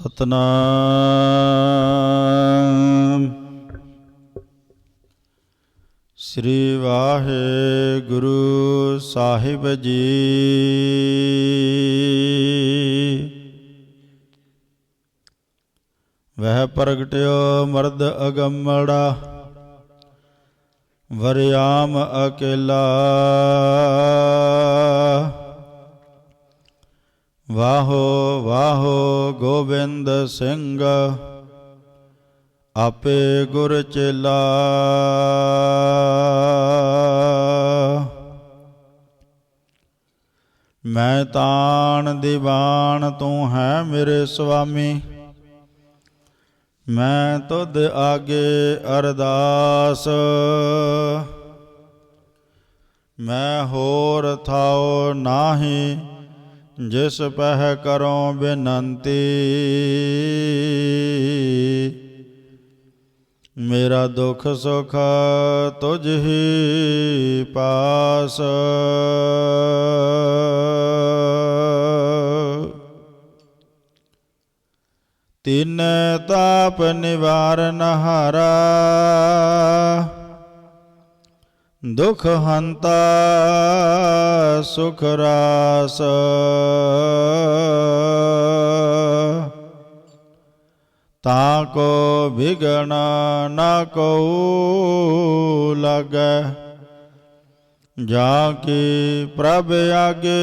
ਸਤਨਾਮ। ਸ੍ਰੀ ਵਾਹਿਗੁਰੂ ਸਾਹਿਬ ਜੀ। ਵਹਿ ਪ੍ਰਗਟਿਓ ਮਰਦ ਅਗੰਮੜਾ ਵਰਿਆਮ ਅਕੇਲਾ। ਵਾਹੋ ਵਾਹੋ ਗੋਬਿੰਦ ਸਿੰਘ, ਆਪੇ ਗੁਰ ਚੇਲਾ। ਮੈਂ ਤਾਣ ਦੀਵਾਨ ਤੂੰ ਹੈ ਮੇਰੇ ਸੁਆਮੀ, ਮੈਂ ਤੁਧ ਆਗੇ ਅਰਦਾਸ। ਮੈਂ ਹੋਰ ਥਾਉ ਨਾਹੀ ਜਿਸ ਪਹਿ ਕਰੋ ਬੇਨੰਤੀ ਮੇਰਾ ਦੁਖ ਸੁਖ ਤੁਝ ਹੀ ਪਾਸ। ਤਿਨ ਤਾਪ ਨਿਵਾਰਨ ਹਾਰਾ ਦੁਖ ਹੰਤਾ ਸੁਖ ਰਾਸ। ਤਾ ਕੋ ਵਿਗਣ ਨ ਕੋ ਲਾਗੈ, ਜਾ ਕੀ ਪ੍ਰਭ ਆਗੇ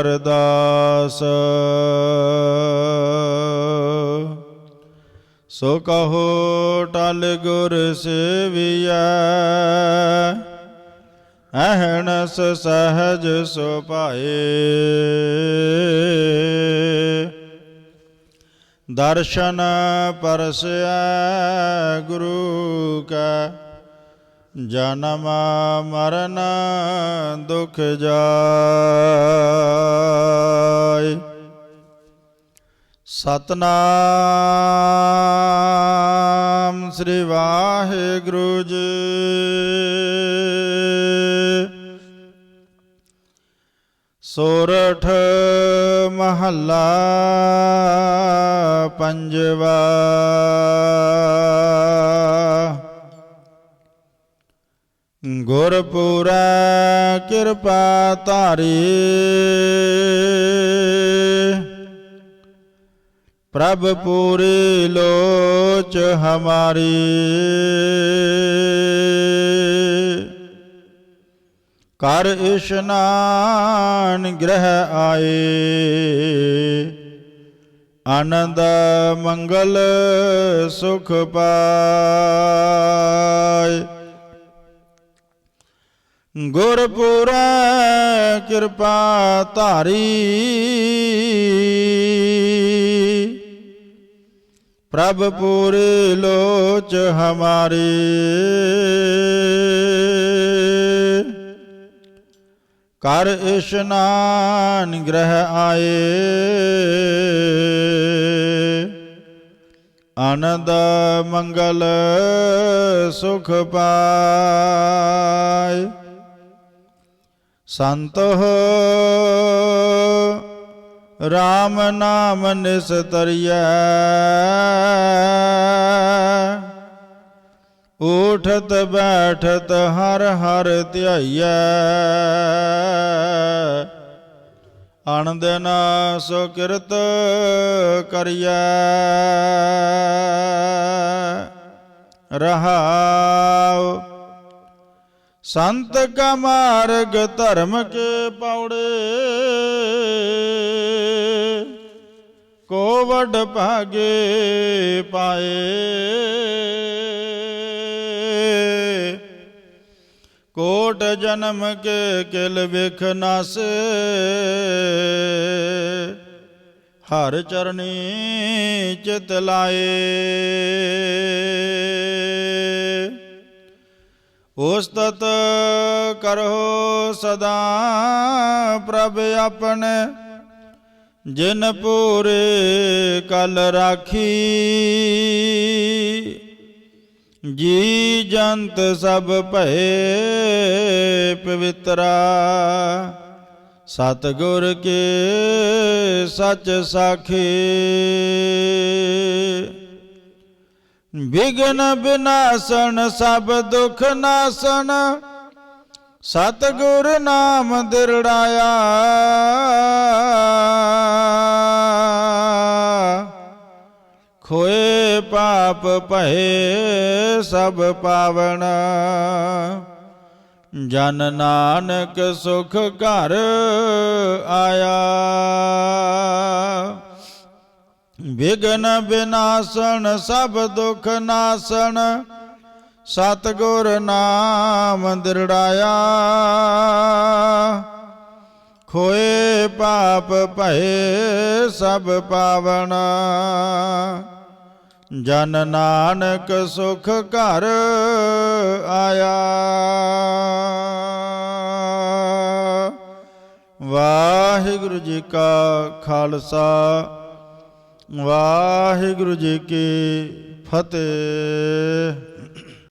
ਅਰਦਾਸ। ਸੋ ਕਹੋ ਟਲ ਗੁਰ ਸੇਵੀਐ ਅਹਨਸ ਸਹਜ ਸੁਭਾਏ ਦਰਸ਼ਨ ਪਰਸੈ ਗੁਰੂ ਕੈ, ਜਨਮ ਮਰਨ ਦੁਖ ਜਾਇ ਸਤਨਾਮ ਸ੍ਰੀ ਵਾਹਿਗੁਰੂ ਜੀ। ਸੋਰਠ ਮਹੱਲਾ ਪੰਜਵਾ। ਗੁਰਪੂਰੈ ਕਿਰਪਾ ਧਾਰੀ। ਪ੍ਰਭ ਪੂਰੀ ਲੋਚ ਹਮਾਰੀ। ਕਰ ਇਸ਼ਨਾਨ ਗ੍ਰਹਿ ਆਏ। ਆਨੰਦ ਮੰਗਲ ਸੁਖ ਪਾਏ। ਗੁਰਪੁਰੈ ਕਿਰਪਾ ਧਾਰੀ। ਪ੍ਰਭ ਪੂਰੀ ਲੋਚ ਹਮਾਰੀ। ਕਰ ਇਸ਼ਨਾਨ ਗ੍ਰਹਿ ਆਏ। ਆਨੰਦ ਮੰਗਲ ਸੁਖ ਪਾਏ। ਸੰਤ ਹੋ RAM ਨਾਮ ਨਿਸਤਰੀਐ ਉਠਤ ਬੈਠਤ ਹਰ ਹਰ ਧਿਆਈਐ। ਆਨੰਦਨ ਸੋ ਕਿਰਤ ਕਰੀਐ। ਰਹਾਉ ਸੰਤ ਕਾ ਮਾਰਗ ਧਰਮ ਕੇ ਪੌੜੇ। ਕੋ ਵਡ ਭਾਗੇ ਪਾਏ। ਕੋਟ ਜਨਮ ਕੇ ਕਿਲ ਵਿਖ ਨਸ। ਹਰ ਚਰਨੀ ਚਿਤ ਲਾਏ। ਉਸਤਤ ਕਰੋ ਸਦਾ ਪ੍ਰਭ ਆਪਣੇ, ਜਿਨ ਪੂਰੇ ਕਲ ਰਾਖੀ। ਜੀ ਜੰਤ ਸਭ ਭਏ ਪਵਿੱਤਰਾ, ਸਤਿਗੁਰ ਕੇ ਸੱਚ ਸਾਖੀ। ਵਿਗਨ ਬਿਨਾਸਨ ਸਭ ਦੁਖ ਨਾਸਨ ਸਤਿਗੁਰ ਨਾਮ ਦਿਰੜਾਇਆ। ਖੋਏ ਪਾਪ ਭਏ ਸਭ ਪਾਵਨ ਜਨ ਨਾਨਕ ਸੁਖ ਘਰ ਆਇਆ। ਵਿਗਨ ਬਿਨਾਸਨ ਸਭ ਦੁਖ ਨਾਸਣ। ਸਤਗੁਰ ਨਾਮ ਦਿਰੜਾਇਆ। ਖੋਏ ਪਾਪ ਭਏ ਸਭ ਪਾਵਨ ਜਨ ਨਾਨਕ ਸੁਖ ਘਰ ਆਇਆ। ਵਾਹਿਗੁਰੂ ਜੀ ਕਾ ਖਾਲਸਾ। ਵਾਹਿਗੁਰੂ ਜੀ ਕੀ ਫਤਿਹ।